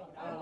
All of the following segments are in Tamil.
Yeah. Um,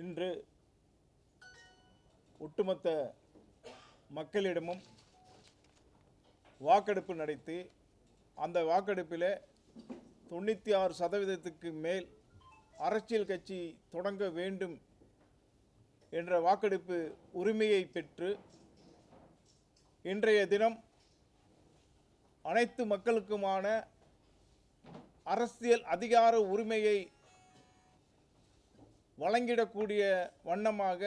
இன்று ஒட்டுமொத்த மக்களிடமும் வாக்கெடுப்பு நடத்தி அந்த வாக்கெடுப்பில் தொண்ணூற்றி ஆறு சதவீதத்துக்கு மேல் அரசியல் கட்சி தொடங்க வேண்டும் என்ற வாக்கெடுப்பு உரிமையை பெற்று இன்றைய தினம் அனைத்து மக்களுக்குமான அரசியல் அதிகார உரிமையை வழங்கிடக்கூடிய வண்ணமாக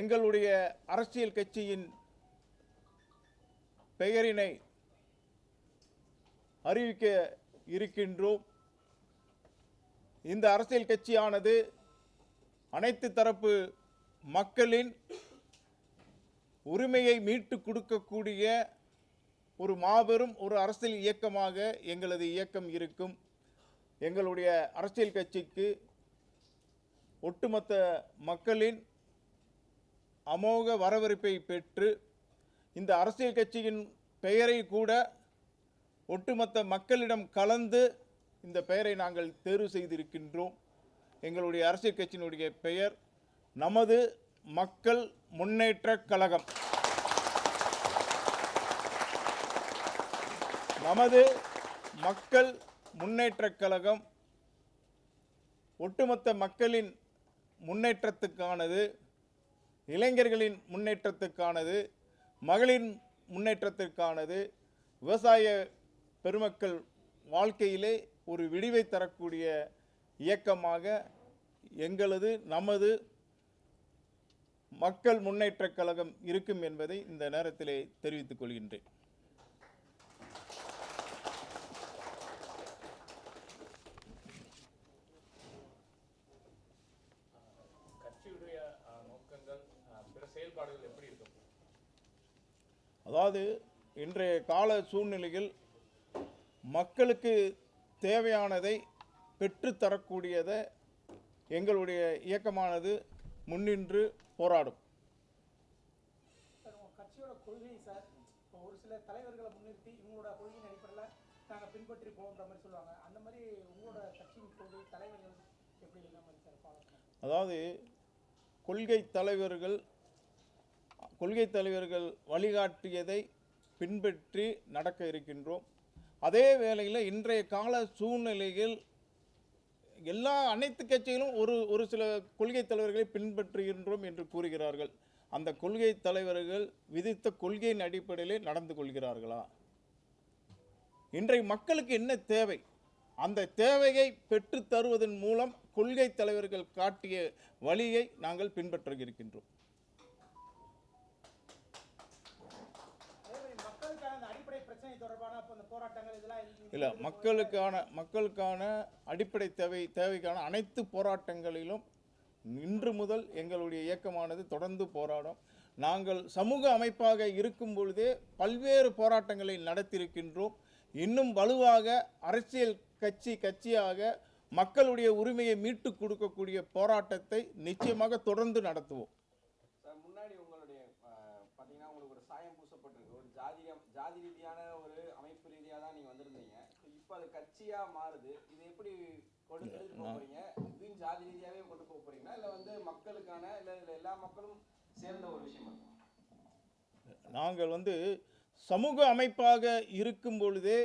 எங்களுடைய அரசியல் கட்சியின் பெயரினை அறிவிக்க இருக்கின்றோம். இந்த அரசியல் கட்சியானது அனைத்து தரப்பு மக்களின் உரிமையை மீட்டு கொடுக்கக்கூடிய ஒரு மாபெரும் ஒரு அரசியல் இயக்கமாக எங்களது இயக்கம் இருக்கும். எங்களுடைய அரசியல் கட்சிக்கு ஒட்டுமொத்த மக்களின் அமோக வரவேற்பை பெற்று இந்த அரசியல் கட்சியின் பெயரை கூட ஒட்டுமொத்த மக்களிடம் கலந்து இந்த பெயரை நாங்கள் தேர்வு செய்திருக்கின்றோம். எங்களுடைய அரசியல் கட்சியினுடைய பெயர் நமது மக்கள் முன்னேற்ற கழகம். நமது மக்கள் முன்னேற்றக் கழகம் ஒட்டுமொத்த மக்களின் முன்னேற்றத்துக்கானது இளைஞர்களின் முன்னேற்றத்துக்கானது மகளின் முன்னேற்றத்திற்கானது விவசாய பெருமக்கள் வாழ்க்கையிலே ஒரு விடிவை தரக்கூடிய இயக்கமாக எங்களது நமது மக்கள் முன்னேற்றக் கழகம் இருக்கும் என்பதை இந்த நேரத்திலே தெரிவித்துக் கொள்கின்றேன். அதாவது இன்றைய கால சூழ்நிலையில் மக்களுக்கு தேவையானதை பெற்றுத்தரக்கூடியதை எங்களுடைய இயக்கமானது முன்னின்று போராடும். சார் உங்க கட்சியோட கொள்கை சார் இப்போ ஒரு சில தலைவர்களை முன்னிறுத்தி இவங்களோட கொள்கையின் அடிப்படையில் நாங்கள் பின்பற்றி போகின்ற மாதிரி சொல்லுவாங்க. அந்த மாதிரி உங்களோட கட்சியின் கொள்கை தலைவர்கள் எப்படி இந்த மாதிரி சார்? ஃபாலோ பண்ணுறாங்க அதாவது கொள்கை தலைவர்கள் கொள்கை தலைவர்கள் வழிகாட்டியதை பின்பற்றி நடக்க இருக்கின்றோம். அதே வேளையில் இன்றைய கால சூழ்நிலையில் எல்லா அனைத்து கட்சிகளும் ஒரு ஒரு சில கொள்கை தலைவர்களை பின்பற்றுகின்றோம் என்று கூறுகிறார்கள். அந்த கொள்கை தலைவர்கள் விதித்த கொள்கையின் அடிப்படையிலே நடந்து கொள்கிறார்களா? இன்றைய மக்களுக்கு என்ன தேவை? அந்த தேவையை பெற்றுத் தருவதன் மூலம் கொள்கை தலைவர்கள் காட்டிய வழியை நாங்கள் பின்பற்ற இருக்கின்றோம் இல்லை மக்களுக்கான மக்களுக்கான அடிப்படை தேவை தேவைக்கான அனைத்து போராட்டங்களிலும் இன்று முதல் எங்களுடைய இயக்கமானது தொடர்ந்து போராடும். நாங்கள் சமூக அமைப்பாக இருக்கும் பொழுதே பல்வேறு போராட்டங்களை நடத்தியிருக்கின்றோம். இன்னும் வலுவாக அரசியல் கட்சி கட்சியாக மக்களுடைய உரிமையை மீட்டு கொடுக்கக்கூடிய போராட்டத்தை நிச்சயமாக தொடர்ந்து நடத்துவோம். முன்னாடி உங்களுடைய பார்த்தீங்கன்னா உங்களுக்கு ஒரு சாயம் பூசப்பட்டிருக்கு. ஒரு ஜாதி ஜாதி ரீதியான ஒரு அமைப்பு ரீதியா தான் நீங்க வந்திருந்தீங்க இப்போ அது கட்சியா மாறுது. இது எப்படி கொண்டு போறீங்க? இதையும் ஜாதி ரீதியாவே கொண்டு போக போறீங்களா? இல்ல வந்து மக்களுக்கான இல்ல இதுல எல்லா மக்களும் சேர்ந்த ஒரு விஷயமா நாங்கள் வந்து சமூக அமைப்பாக இருக்கும் பொழுதே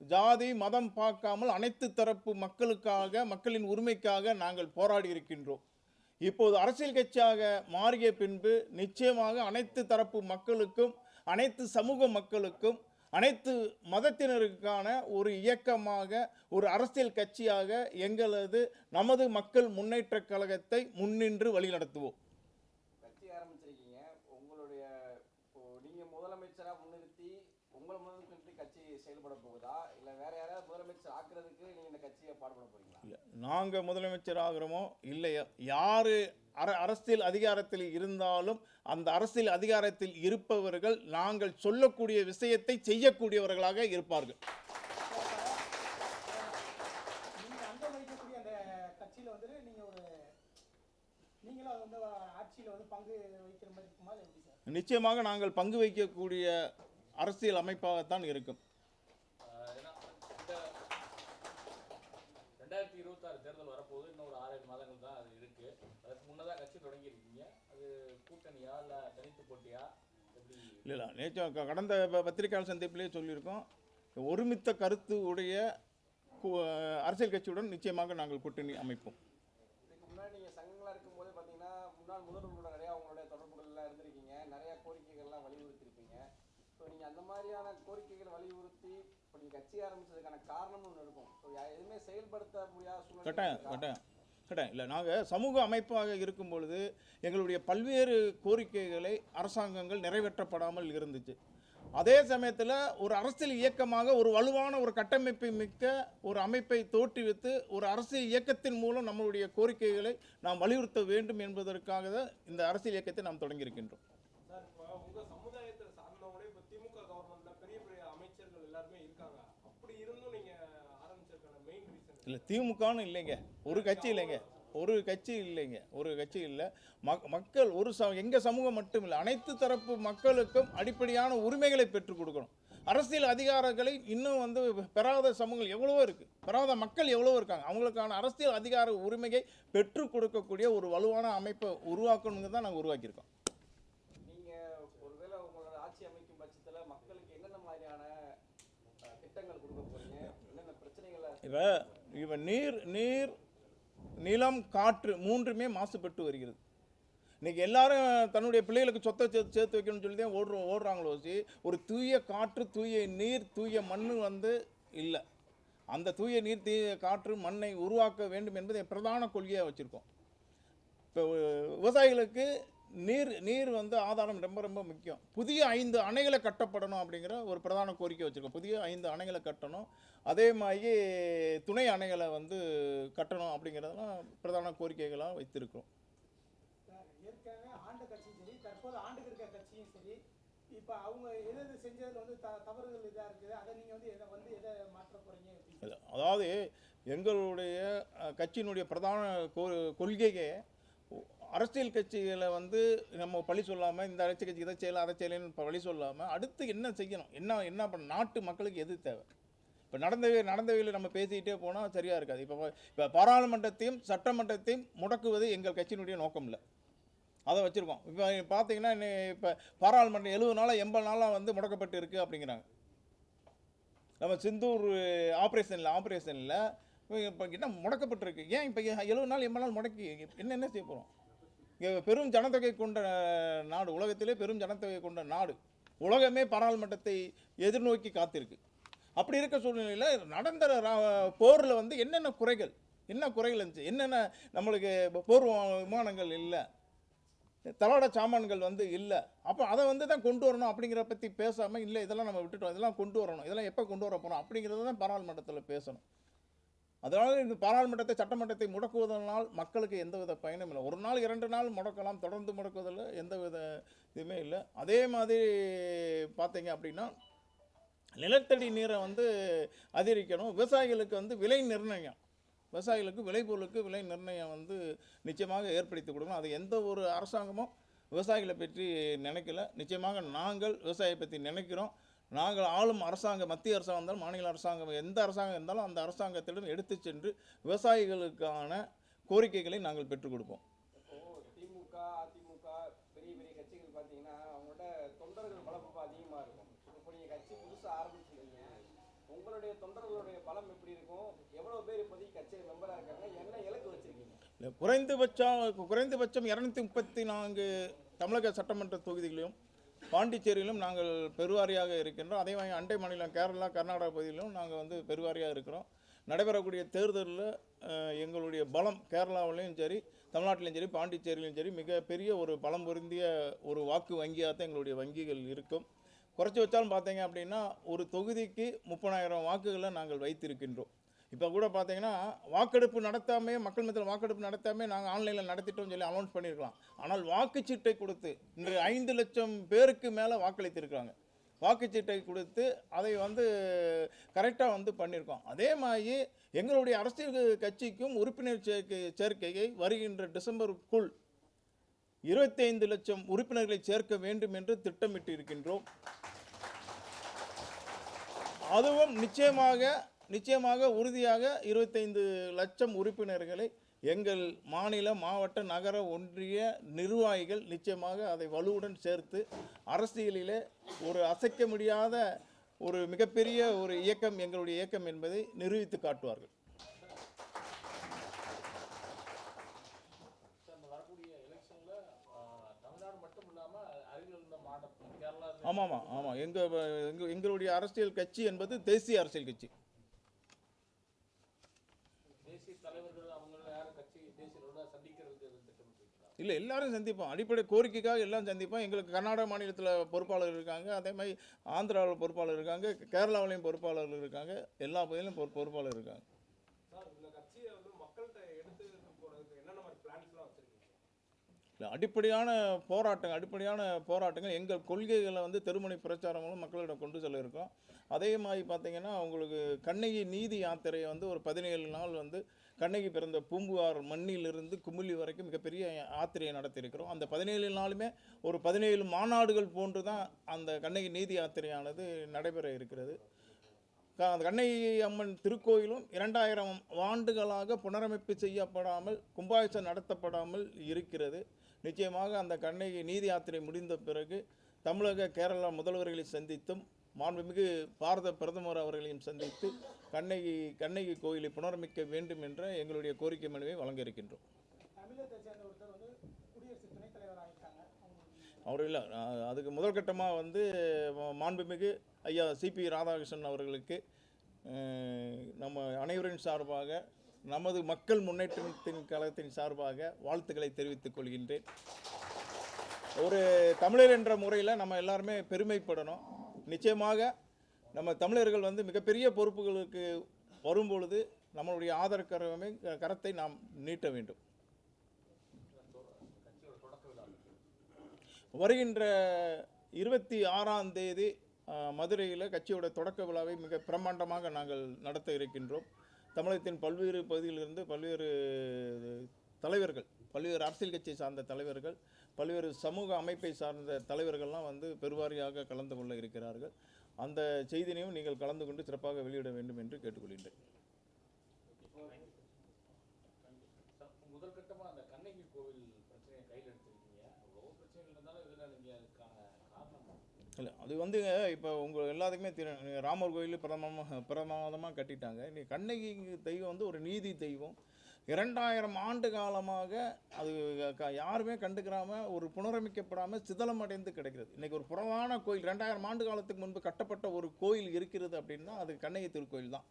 ஜாதி மதம் பார்க்காமல் அனைத்து தரப்பு மக்களுக்காக மக்களின் உரிமைக்காக நாங்கள் போராடி இருக்கின்றோம். இப்போது அரசியல் கட்சியாக மாறிய பின்பு நிச்சயமாக அனைத்து தரப்பு மக்களுக்கும் அனைத்து சமூக மக்களுக்கும் அனைத்து மதத்தினருக்கான ஒரு இயக்கமாக ஒரு அரசியல் கட்சியாக எங்களது நமது மக்கள் முன்னேற்றக் கழகத்தை முன்னின்று வழிநடத்துவோம். கட்சி ஆரம்பிச்சிருக்கீங்க. உங்களுடைய இப்போ நீங்க முதலமைச்சரா முன்னிறுத்தி உங்களை முதலமைச்சர் கட்சி செயல்பட போகுதா? இல்ல வேற யாராவது முதலமைச்சர் ஆக்குறதுக்கு நீங்க இந்த கட்சியை பாடுபட போறீங்களா? இல்லை நாங்கள் முதலமைச்சர் ஆகிறோமோ இல்லையோ யார் அர அரசியல் அதிகாரத்தில் இருந்தாலும் அந்த அரசியல் அதிகாரத்தில் இருப்பவர்கள் நாங்கள் சொல்லக்கூடிய விஷயத்தை செய்யக்கூடியவர்களாக இருப்பார்கள். நிச்சயமாக நாங்கள் பங்கு வைக்கக்கூடிய அரசியல் அமைப்பாகத்தான் இருக்கும் ஆஹ் ஏன்னா இந்த ரெண்டாயிரத்தி இருபத்தாறு தேர்தல் வரப்போகுது. இன்னும் ஒரு ஆறேழு மாதங்கள் தான் அது இருக்கு. அதுக்கு முன்னதாக கட்சி தொடங்கியிருக்கீங்க. அது கூட்டணியா இல்லை தனித்து போட்டியா? எப்படி? இல்லை இல்லை. நேற்று க- கடந்த ப- பத்திரிகையாளர் சந்திப்பிலே சொல்லியிருக்கோம். ஒருமித்த கருத்து உடைய அரசியல் கட்சியுடன் நிச்சயமாக நாங்கள் கூட்டணி அமைப்போம். இதுக்கு முன்னாடி நீங்க சங்கங்களா இருக்கும்போது பாத்தீங்கன்னா முன்னாள் முதல்வர்களோட நிறைய உங்களுடைய தொடர்புகள்லாம் இருந்திருக்கீங்க. நிறைய கோரிக்கைகள்லாம் வலியுறுத்திருப்பீங்க. ஸோ நீங்க அந்த மாதிரியான கோரிக்கைகள் வலியுறுத்தி இப்போ நீங்க கட்சி ஆரம்பிச்சதுக்கான காரணம்னு ஒன்று இருக்கும். ஸோ எதுவுமே செயல்படுத்த முடியாத சூழ்நிலை கட்டாயம் இருக்கா? கட்டாயம். கட்டாயம். இல்லை நாங்கள் சமூக அமைப்பாக இருக்கும் பொழுது எங்களுடைய பல்வேறு கோரிக்கைகளை அரசாங்கங்கள் நிறைவேற்றப்படாமல் இருந்துச்சு. அதே சமயத்தில் ஒரு அரசியல் இயக்கமாக ஒரு வலுவான ஒரு கட்டமைப்பை மிக்க ஒரு அமைப்பை தோற்றுவித்து ஒரு அரசியல் இயக்கத்தின் மூலம் நம்மளுடைய கோரிக்கைகளை நாம் வலியுறுத்த வேண்டும் என்பதற்காக தான் இந்த அரசியல் இயக்கத்தை நாம் தொடங்கியிருக்கின்றோம் சார் இப்போ உங்க சமுதாயத்தை சார்ந்தவங்களே இப்போ திமுக கவர்மெண்ட்ல பெரிய பெரிய அமைச்சர்கள் எல்லாருமே இருக்காங்க. அப்படி இருந்தும் நீங்க ஆரம்பிச்சதுக்கான மெயின் ரீசன் இல்லை திமுகன்னு இல்லைங்க. ஒரு கட்சி இல்லைங்க. ஒரு கட்சி இல்லைங்க. ஒரு கட்சி இல்லை. மக் மக்கள் ஒரு ச எங்கள் சமூகம் மட்டும் இல்லை அனைத்து தரப்பு மக்களுக்கும் அடிப்படையான உரிமைகளை பெற்றுக் கொடுக்கணும். அரசியல் அதிகாரங்களை இன்னும் வந்து பெறாத சமூகங்கள் எவ்வளவோ இருக்குது பெறாத மக்கள் எவ்வளவோ இருக்காங்க. அவங்களுக்கான அரசியல் அதிகார உரிமையை பெற்றுக் கொடுக்கக்கூடிய ஒரு வலுவான அமைப்பை உருவாக்கணுங்க தான் நாங்கள் உருவாக்கியிருக்கோம் நீங்க ஒருவேளை உங்களோட ஆட்சி அமைக்கும் பட்சத்துல மக்களுக்கு என்னென்ன மாதிரியான அஹ், திட்டங்கள் கொடுக்க போறீங்க என்னென்ன பிரச்சனைகளை இப்போ இப்போ நீர் நீர் நிலம் காற்று மூன்றுமே மாசுபட்டு வருகிறது. இன்றைக்கி எல்லாரும் தன்னுடைய பிள்ளைகளுக்கு சொத்தை சேர்த்து சேர்த்து வைக்கணும்னு சொல்லி தான் ஓடுறோம் ஓடுறாங்களோ வச்சு ஒரு தூய காற்று தூய நீர் தூய மண் வந்து இல்லை. அந்த தூய நீர் தூய காற்று மண்ணை உருவாக்க வேண்டும் என்பதை பிரதான கொள்கையாக வச்சுருக்கோம். இப்போ விவசாயிகளுக்கு நீர் நீர் வந்து ஆதாரம் ரொம்ப ரொம்ப முக்கியம். புதிய ஐந்து அணைகளை கட்டப்படணும் அப்படிங்கிற ஒரு பிரதான கோரிக்கை வச்சுருக்கோம். புதிய ஐந்து அணைகளை கட்டணும். அதே மாதிரி துணை அணைகளை வந்து கட்டணும் அப்படிங்கிறதெல்லாம் பிரதான கோரிக்கைகளாக வைத்திருக்கிறோம். சார் ஏற்கனவே ஆண்ட கட்சியும் சரி தற்போது ஆண்டுக்கு இருக்க கட்சியும் சரி இப்போ அவங்க எது எது செஞ்சதுல வந்து த தவறுகள் இதாக இருக்குது அதை நீங்கள் வந்து எதை வந்து எதை மாற்ற போகிறீங்க எப்படி இல்ல, அதாவது எங்களுடைய கட்சியினுடைய பிரதான கொள்கையே அரசியல் கட்சிகளை வந்து நம்ம பழி சொல்லாமல் இந்த அரசியல் கட்சி இதை செய்யலாம் அதை செய்யலன்னு பழி சொல்லாமல் அடுத்து என்ன செய்யணும்? என்ன என்ன பண்ண நாட்டு மக்களுக்கு எது தேவை? இப்போ நடந்தவே நடந்தவையில் நம்ம பேசிக்கிட்டே போனால் சரியாக இருக்காது. இப்போ இப்போ பாராளுமன்றத்தையும் சட்டமன்றத்தையும் முடக்குவது எங்கள் கட்சியினுடைய நோக்கம் இல்லை அதை வச்சுருக்கோம். இப்போ பார்த்தீங்கன்னா இப்போ பாராளுமன்றம் எழுபது நாளாக எண்பது நாளாக வந்து முடக்கப்பட்டு இருக்குது அப்படிங்கிறாங்க. நம்ம சிந்தூர் ஆப்ரேஷனில் ஆப்ரேஷனில் இப்போ என்ன முடக்கப்பட்டிருக்கு ஏன் இப்போ எழுபது நாள் எண்பது நாள் முடக்கி என்ன என்ன செய்ய போகிறோம் பெரும் ஜனத்தொகை கொண்ட நாடு உலகத்திலே பெரும் ஜனத்தொகை கொண்ட நாடு. உலகமே பாராளுமன்றத்தை எதிர்நோக்கி காத்திருக்கு. அப்படி இருக்க சூழ்நிலையில் நடந்த போரில் வந்து என்னென்ன குறைகள் என்ன குறைகள் இருந்துச்சு என்னென்ன நம்மளுக்கு போர் விமானங்கள் இல்லை தளவாட சாமான்கள் வந்து இல்லை அப்போ அதை வந்து தான் கொண்டு வரணும் அப்படிங்கிற பற்றி பேசாமல் இல்லை இதெல்லாம் நம்ம விட்டுட்டோம் இதெல்லாம் கொண்டு வரணும் இதெல்லாம் எப்போ கொண்டு வர போகிறோம் அப்படிங்கிறத தான் பாராளுமன்றத்தில் பேசணும். அதனால் இந்த பாராளுமன்றத்தை சட்டமன்றத்தை முடக்குவதனால் மக்களுக்கு எந்தவித பயனும் இல்லை. ஒரு நாள் இரண்டு நாள் முடக்கலாம் தொடர்ந்து முடக்குவதில் எந்தவித இதுவுமே இல்லை. அதே மாதிரி பார்த்தீங்க அப்படின்னா நிலத்தடி நீரை வந்து அதிகரிக்கணும். விவசாயிகளுக்கு வந்து விலை நிர்ணயம். விவசாயிகளுக்கு விளைபொருளுக்கு விலை நிர்ணயம் வந்து நிச்சயமாக ஏற்படுத்தி கொடுக்கணும். அது எந்த ஒரு அரசாங்கமும் விவசாயிகளை பற்றி நினைக்கல. நிச்சயமாக நாங்கள் விவசாயியை பற்றி நினைக்கிறோம். நாங்கள் ஆளும் அரசாங்கம் மத்திய அரசாங்கம் இருந்தாலும் மாநில அரசாங்கம் எந்த அரசாங்கம் இருந்தாலும் அந்த அரசாங்கத்திடம் எடுத்து சென்று விவசாயிகளுக்கான கோரிக்கைகளை நாங்கள் பெற்றுக் கொடுப்போம். திமுக அதிமுக பெரிய பெரிய கட்சிகள் பார்த்தீங்கன்னா அவங்களோட தொண்டர்கள் பலம் ரொம்ப அதிகமாக இருக்கும். இப்போ நீங்கள் கட்சி புதுசாக ஆரம்பிச்சிருக்கீங்க. உங்களுடைய தொண்டர்களுடைய பலம் எப்படி இருக்கும்? எவ்வளோ பேர் இப்போதைக்கு கட்சியில் மெம்பராக இருக்காங்க? என்ன இலக்கு வச்சிருக்கீங்க? குறைந்தபட்சம் குறைந்தபட்சம் இரநூத்தி முப்பத்தி நான்கு தமிழக சட்டமன்ற தொகுதிகளிலும் பாண்டிச்சேரியிலும் நாங்கள் பெருவாரியாக இருக்கின்றோம். அதே மாதிரி அண்டை மாநிலம் கேரளா கர்நாடகா பகுதியிலும் நாங்கள் வந்து பெருவாரியாக இருக்கிறோம். நடைபெறக்கூடிய தேர்தலில் எங்களுடைய பலம் கேரளாவிலையும் சரி தமிழ்நாட்டிலையும் சரி பாண்டிச்சேரியிலையும் சரி மிகப்பெரிய ஒரு பலம் பொருந்திய ஒரு வாக்கு வங்கியாக தான் எங்களுடைய வங்கிகள் இருக்கும். குறைச்சி வச்சாலும் பார்த்தீங்க அப்படின்னா ஒரு தொகுதிக்கு முப்பதாயிரம் வாக்குகளை நாங்கள் வைத்திருக்கின்றோம். இப்போ கூட பார்த்தீங்கன்னா வாக்கெடுப்பு நடத்தாமே மக்கள் மத்தியில் வாக்கெடுப்பு நடத்தாமே நாங்கள் ஆன்லைனில் நடத்திட்டோம்னு சொல்லி அனௌன்ஸ் பண்ணியிருக்கலாம் ஆனால் வாக்குச்சீட்டை கொடுத்து இன்று ஐந்து லட்சம் பேருக்கு மேலே வாக்களித்திருக்கிறாங்க. வாக்குச்சீட்டை கொடுத்து அதை வந்து கரெக்டாக வந்து பண்ணியிருக்கோம் அதே மாதிரி எங்களுடைய அரசியல் கட்சிக்கும் உறுப்பினர் சேர்க்கை சேர்க்கையை வருகின்ற டிசம்பருக்குள் இருபத்தைந்து லட்சம் உறுப்பினர்களை சேர்க்க வேண்டும் என்று திட்டமிட்டு இருக்கின்றோம் அதுவும் நிச்சயமாக நிச்சயமாக உறுதியாக இருபத்தைந்து லட்சம் உறுப்பினர்களை எங்கள் மாநில மாவட்ட நகர ஒன்றிய நிர்வாகிகள் நிச்சயமாக அதை வலுவுடன் சேர்த்து அரசியலிலே ஒரு அசைக்க முடியாத ஒரு மிகப்பெரிய ஒரு இயக்கம் எங்களுடைய இயக்கம் என்பதை நிரூபித்து காட்டுவார்கள். ஆமாம் ஆமாம் ஆமாம் எங்கள் எங்கள் எங்களுடைய அரசியல் கட்சி என்பது தேசிய அரசியல் கட்சி தேசிய தலைவர்கள் அவங்க யாரும் கட்சி தேசியரோட சந்திக்கிறதுக்கு எதுவும் திட்டமிட்டிருக்கிறாங்க இல்லை எல்லாரும் சந்திப்போம். அடிப்படை கோரிக்கைக்காக எல்லாம் சந்திப்போம். எங்களுக்கு கர்நாடக மாநிலத்தில் பொறுப்பாளர் இருக்காங்க. அதே மாதிரி ஆந்திராவில் பொறுப்பாளர் இருக்காங்க. கேரளாவிலையும் பொறுப்பாளர்கள் இருக்காங்க. எல்லா பகுதியிலும் பொறு பொறுப்பாளர் இருக்காங்க. இல்லை அடிப்படையான போராட்டங்கள் அடிப்படையான போராட்டங்கள் எங்கள் கொள்கைகளை வந்து தெருமுனை பிரச்சாரங்களும் மக்களிடம் கொண்டு செல்ல இருக்கோம். அதே மாதிரி பார்த்தீங்கன்னா உங்களுக்கு கண்ணகி நீதி யாத்திரையை வந்து ஒரு பதினேழு நாள் வந்து கண்ணகி பிறந்த பூம்புகார் மண்ணிலிருந்து குமிழி வரைக்கும் மிகப்பெரிய யாத்திரையை நடத்தியிருக்கிறோம். அந்த பதினேழு நாளுமே ஒரு பதினேழு மாநாடுகள் போன்று தான் அந்த கண்ணகி நீதி யாத்திரையானது நடைபெற இருக்கிறது. க- அந்த கண்ணகி அம்மன் திருக்கோயிலும் இரண்டாயிரம் ஆண்டுகளாக புனரமைப்பு செய்யப்படாமல் கும்பாபிஷம் நடத்தப்படாமல் இருக்கிறது. நிச்சயமாக அந்த கண்ணகி நீதி யாத்திரை முடிந்த பிறகு தமிழக கேரளா முதல்வர்களை சந்தித்தும் மாண்புமிகு பாரத பிரதமர் அவர்களையும் சந்தித்து கண்ணகி கண்ணகி கோயிலை புனரமைக்க வேண்டும் என்ற எங்களுடைய கோரிக்கை மனுவை வழங்க இருக்கின்றோம் அவர் இல்லை அதுக்கு முதல் கட்டமாக வந்து மாண்புமிகு ஐயா சிபி ராதாகிருஷ்ணன் அவர்களுக்கு நம்ம அனைவரின் சார்பாக நமது மக்கள் முன்னேற்றத்தின் கழகத்தின் சார்பாக வாழ்த்துக்களை தெரிவித்துக் கொள்கின்றேன். ஒரு தமிழர் என்ற முறையில் நம்ம எல்லாருமே பெருமைப்படணும். நிச்சயமாக நம்ம தமிழர்கள் வந்து மிகப்பெரிய பொறுப்புகளுக்கு வரும்பொழுது நம்மளுடைய ஆதரவு கரமே கரத்தை நாம் நீட்ட வேண்டும். வருகின்ற இருபத்தி ஆறாம் தேதி மதுரையில் கட்சியோட தொடக்க விழாவை மிக பிரம்மாண்டமாக நாங்கள் நடத்த இருக்கின்றோம். தமிழகத்தின் பல்வேறு பகுதியிலிருந்து பல்வேறு தலைவர்கள் பல்வேறு அரசியல் கட்சியை சார்ந்த தலைவர்கள் பல்வேறு சமூக அமைப்பை சார்ந்த தலைவர்கள்லாம் வந்து பெருவாரியாக கலந்து கொள்ள இருக்கிறார்கள். அந்த செய்தினையும் நீங்கள் கலந்து கொண்டு சிறப்பாக வெளியிட வேண்டும் என்று கேட்டுக்கொள்கின்றேன். கட்டமா அந்த கண்ணகி கோவில் பிரச்சனையை கையில் எடுத்திருக்கீங்க. எவ்வளோ பிரச்சனைகள் இருந்தாலும் இதுல நீங்க அதுக்கான காரணம்? இல்லை அது வந்து இப்போ உங்கள் எல்லாத்துக்குமே தெரியும் ராமர் கோயில் பிரதமமாக பிரமாதமாக கட்டிட்டாங்க. நீ கண்ணகி தெய்வம் வந்து ஒரு நீதி தெய்வம். இரண்டாயிரம் ஆண்டு காலமாக அது க- யாருமே கண்டுக்கிறாமல் ஒரு புனரமைக்கப்படாமல் சிதலம் அடைந்து கிடக்கிறது. இன்றைக்கி ஒரு புறவான கோயில் ரெண்டாயிரம் ஆண்டு காலத்துக்கு முன்பு கட்டப்பட்ட ஒரு கோயில் இருக்கிறது அப்படின்னா அது கண்ணகி திருக்கோயில் தான்.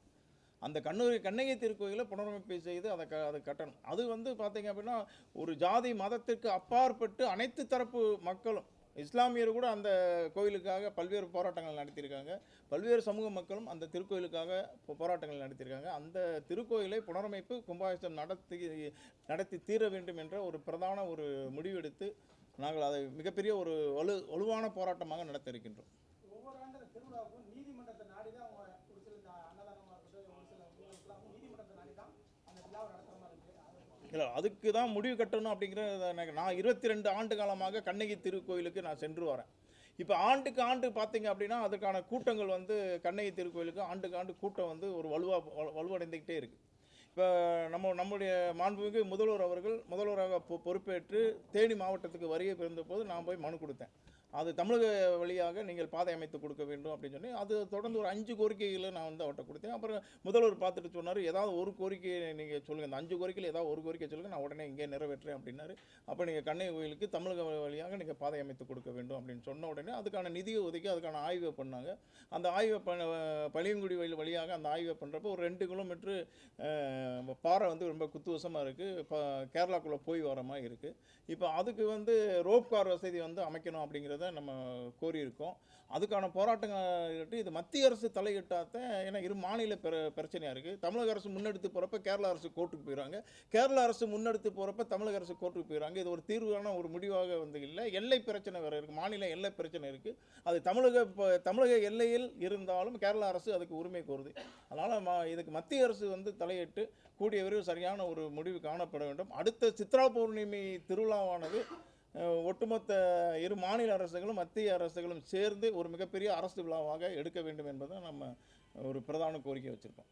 அந்த கண்ணூரி கண்ணகி திருக்கோயிலை புனரமைப்பு செய்து அதை க அதை கட்டணும். அது வந்து பார்த்திங்க அப்படின்னா ஒரு ஜாதி மதத்திற்கு அப்பாற்பட்டு அனைத்து தரப்பு மக்களும் இஸ்லாமியர் கூட அந்த கோயிலுக்காக பல்வேறு போராட்டங்கள் நடத்தியிருக்காங்க. பல்வேறு சமூக மக்களும் அந்த திருக்கோயிலுக்காக போராட்டங்கள் நடத்தியிருக்காங்க. அந்த திருக்கோயிலை புனரமைப்பு கும்பாபிஷேகம் நடத்தி நடத்தி தீர வேண்டும் என்ற ஒரு பிரதான ஒரு முடிவெடுத்து நாங்கள் அதை மிகப்பெரிய ஒரு வலு வலுவான போராட்டமாக நடத்த இருக்கின்றோம் அந்த நீதிமன்றத்தை நாடி தான் இல்லை அதுக்கு தான் முடிவு கட்டணும் அப்படிங்கிற எனக்கு நான் இருபத்தி ரெண்டு ஆண்டு காலமாக கண்ணகி திருக்கோயிலுக்கு நான் சென்று வரேன். இப்போ ஆண்டுக்கு ஆண்டு பார்த்தீங்க அப்படின்னா அதுக்கான கூட்டங்கள் வந்து கண்ணகி திருக்கோயிலுக்கு ஆண்டுக்கு ஆண்டு கூட்டம் வந்து ஒரு வலுவாக வலுவடைந்துக்கிட்டே இருக்குது இப்போ நம்ம நம்முடைய மாண்புமிகு முதல்வர் அவர்கள் முதல்வராக பொ- பொறுப்பேற்று தேனி மாவட்டத்துக்கு வருகை பிறந்தபோது நான் போய் மனு கொடுத்தேன். அது தமிழக வழியாக நீங்கள் பாதை அமைத்து கொடுக்க வேண்டும் அப்படின்னு சொல்லி அது தொடர்ந்து ஒரு அஞ்சு கோரிக்கைகளை நான் வந்து அவர்கிட்ட கொடுத்தேன். அப்புறம் முதல்வர் பார்த்துட்டு சொன்னார் ஏதாவது ஒரு கோரிக்கையை நீங்கள் சொல்லுங்கள் இந்த அஞ்சு கோரிக்கையில் ஏதாவது ஒரு கோரிக்கை சொல்லுங்கள் நான் உடனே இங்கே நிறைவேற்றுறேன் அப்படின்னாரு. அப்போ நீங்கள் கண்ணை கோயிலுக்கு தமிழக வழியாக நீங்கள் பாதை அமைத்து கொடுக்க வேண்டும் அப்படின்னு சொன்ன உடனே அதுக்கான நிதியை ஒதுக்கி அதுக்கான ஆய்வை பண்ணாங்க. அந்த ஆய்வை பண்ண பழியங்குடி வழி வழியாக அந்த ஆய்வை பண்ணுறப்போ ஒரு ரெண்டு கிலோமீட்ரு பாறை வந்து ரொம்ப குத்துவசமாக இருக்குது இப்போ கேரளாக்குள்ளே போய் வர மாதிரி இருக்குது இப்போ அதுக்கு வந்து ரோப் கார் வசதி வந்து அமைக்கணும் அப்படிங்கிறத தான் நம்ம கோரியிருக்கோம். அதுக்கான போராட்டங்கள் இது மத்திய அரசு தலையிட்டாத்த ஏன்னா இரு மாநில பிர பிரச்சனையாக இருக்குது தமிழக அரசு முன்னெடுத்து போகிறப்ப கேரள அரசு கோர்ட்டுக்கு போயிடுறாங்க கேரள அரசு முன்னெடுத்து போகிறப்ப தமிழக அரசு கோர்ட்டுக்கு போயிடுறாங்க இது ஒரு தீர்வான ஒரு முடிவாக வந்து இல்லை. எல்லை பிரச்சனை வேறு இருக்குது மாநில எல்லை பிரச்சனை இருக்குது அது தமிழக இப்போ தமிழக எல்லையில் இருந்தாலும் கேரளா அரசு அதுக்கு உரிமை கோருது. அதனால் மா இதுக்கு மத்திய அரசு வந்து தலையிட்டு கூடிய விரைவு சரியான ஒரு முடிவு காணப்பட வேண்டும். அடுத்த சித்ரா பௌர்ணமி திருவிழாவானது ஒட்டுமொத்த இரு மாநில அரசுகளும் மத்திய அரசுகளும் சேர்ந்து ஒரு மிகப்பெரிய அரசு விழாவாக எடுக்க வேண்டும் என்பதை நம்ம ஒரு பிரதான கோரிக்கை வச்சுருக்கோம்.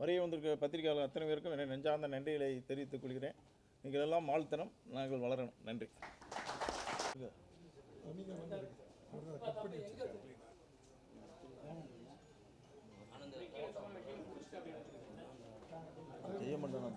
வரைய வந்திருக்க பத்திரிகையாளர் அத்தனை பேருக்கும் என்னை நெஞ்சார்ந்த நன்றிகளை தெரிவித்துக் கொள்கிறேன். நீங்கள் எல்லாம் வாழ்த்தனம் நாங்கள் வளரணும். நன்றி. செய்ய மாட்டேன்